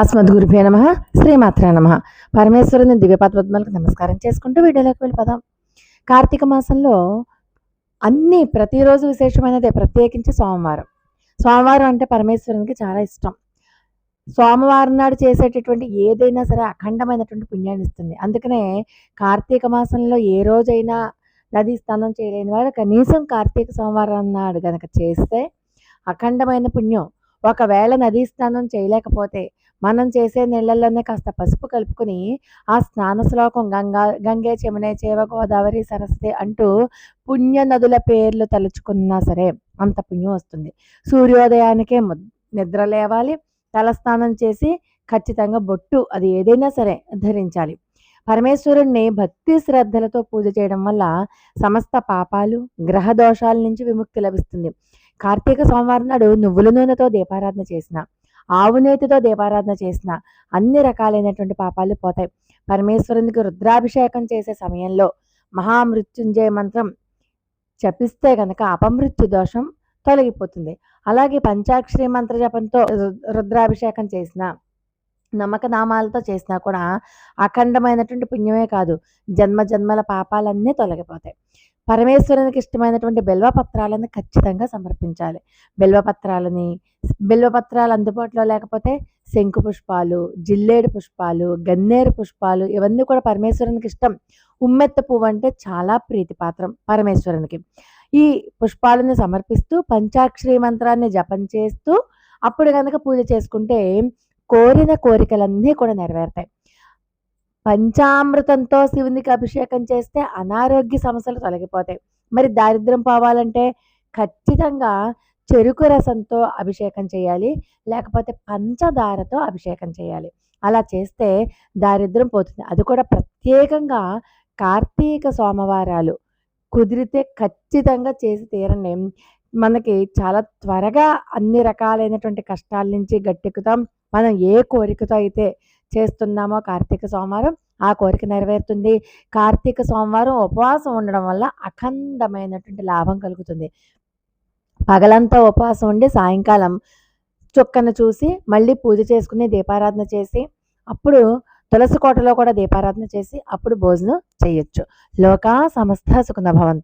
అస్మద్గురుభ్యో నమ శ్రీమాత్ర నమ. పరమేశ్వరుని దివ్యపాత్మలకు నమస్కారం చేసుకుంటూ వీడియోలోకి వెళ్ళిపోదాం. కార్తీక మాసంలో అన్ని ప్రతిరోజు విశేషమైనదే ప్రత్యేకించి సోమవారం. సోమవారం అంటే పరమేశ్వరునికి చాలా ఇష్టం. సోమవారం నాడు చేసేటటువంటి ఏదైనా సరే అఖండమైనటువంటి పుణ్యాన్ని ఇస్తుంది. అందుకనే కార్తీక మాసంలో ఏ రోజైనా నదీ స్నానం చేయలేని వాడు కనీసం కార్తీక సోమవారం నాడు కనుక చేస్తే అఖండమైన పుణ్యం. ఒకవేళ నదీ స్నానం చేయలేకపోతే మనం చేసే నీళ్ళల్లోనే కాస్త పసుపు కలుపుకొని ఆ స్నాన శ్లోకం గంగా గంగే చెమనే చేవ గోదావరి సరస్వతి అంటూ పుణ్య నదుల పేర్లు తలుచుకున్నా సరే అంత పుణ్యం వస్తుంది. సూర్యోదయానికే ము- నిద్ర లేవాలి. తలస్నానం చేసి ఖచ్చితంగా బొట్టు అది ఏదైనా సరే ధరించాలి. పరమేశ్వరుణ్ణి భక్తి శ్రద్ధలతో పూజ చేయడం వల్ల సమస్త పాపాలు గ్రహ దోషాల నుంచి విముక్తి లభిస్తుంది. కార్తీక సోమవారం నాడు నువ్వుల నూనెతో దీపారాధన చేసిన ఆవునేతితో దీపారాధన చేసిన అన్ని రకాలైనటువంటి పాపాలు పోతాయి. పరమేశ్వరునికి రుద్రాభిషేకం చేసే సమయంలో మహామృత్యుంజయ మంత్రం జపిస్తే గనక అపమృత్యు దోషం తొలగిపోతుంది. అలాగే పంచాక్షరి మంత్ర జపంతో రు- రుద్రాభిషేకం చేసిన నమ్మక నామాలతో చేసినా కూడా అఖండమైనటువంటి పుణ్యమే కాదు. జన్మ జన్మల పాపాలన్నీ తొలగిపోతాయి. పరమేశ్వరునికి ఇష్టమైనటువంటి బిల్వపత్రాలను ఖచ్చితంగా సమర్పించాలి. బిల్వపత్రాలని బిల్వపత్రాలు అందుబాటులో లేకపోతే శంకు పుష్పాలు జిల్లేడు పుష్పాలు గన్నేరు పుష్పాలు ఇవన్నీ కూడా పరమేశ్వరునికి ఇష్టం. ఉమ్మెత్త పువ్వు అంటే చాలా ప్రీతిపాత్రం పరమేశ్వరునికి. ఈ పుష్పాలను సమర్పిస్తూ పంచాక్షరీ మంత్రాన్ని జపం చేస్తూ అప్పుడు కనుక పూజ చేసుకుంటే కోరిన కోరికలన్నీ కూడా నెరవేరుతాయి. పంచామృతంతో శివునికి అభిషేకం చేస్తే అనారోగ్య సమస్యలు తొలగిపోతాయి. మరి దారిద్ర్యం పోవాలంటే ఖచ్చితంగా చెరుకు రసంతో అభిషేకం చేయాలి లేకపోతే పంచదారతో అభిషేకం చేయాలి. అలా చేస్తే దారిద్ర్యం పోతుంది. అది కూడా ప్రత్యేకంగా కార్తీక సోమవారాలు. కుదిరితే ఖచ్చితంగా చేసి తీరండి. మనకి చాలా త్వరగా అన్ని రకాలైనటువంటి కష్టాల నుంచి గట్టెక్కుతాం. మనం ఏ కోరికతో అయితే చేస్తున్నామో కార్తీక సోమవారం. ఆ కోరిక నెరవేరుతుంది. కార్తీక సోమవారం ఉపవాసం ఉండడం వల్ల అఖండమైనటువంటి లాభం కలుగుతుంది. పగలంతా ఉపవాసం ఉండి సాయంకాలం చుక్కను చూసి మళ్ళీ పూజ చేసుకుని దీపారాధన చేసి అప్పుడు తులసి కోటలో కూడా దీపారాధన చేసి అప్పుడు భోజనం చేయొచ్చు. లోకా సమస్త సుఖన భవంతం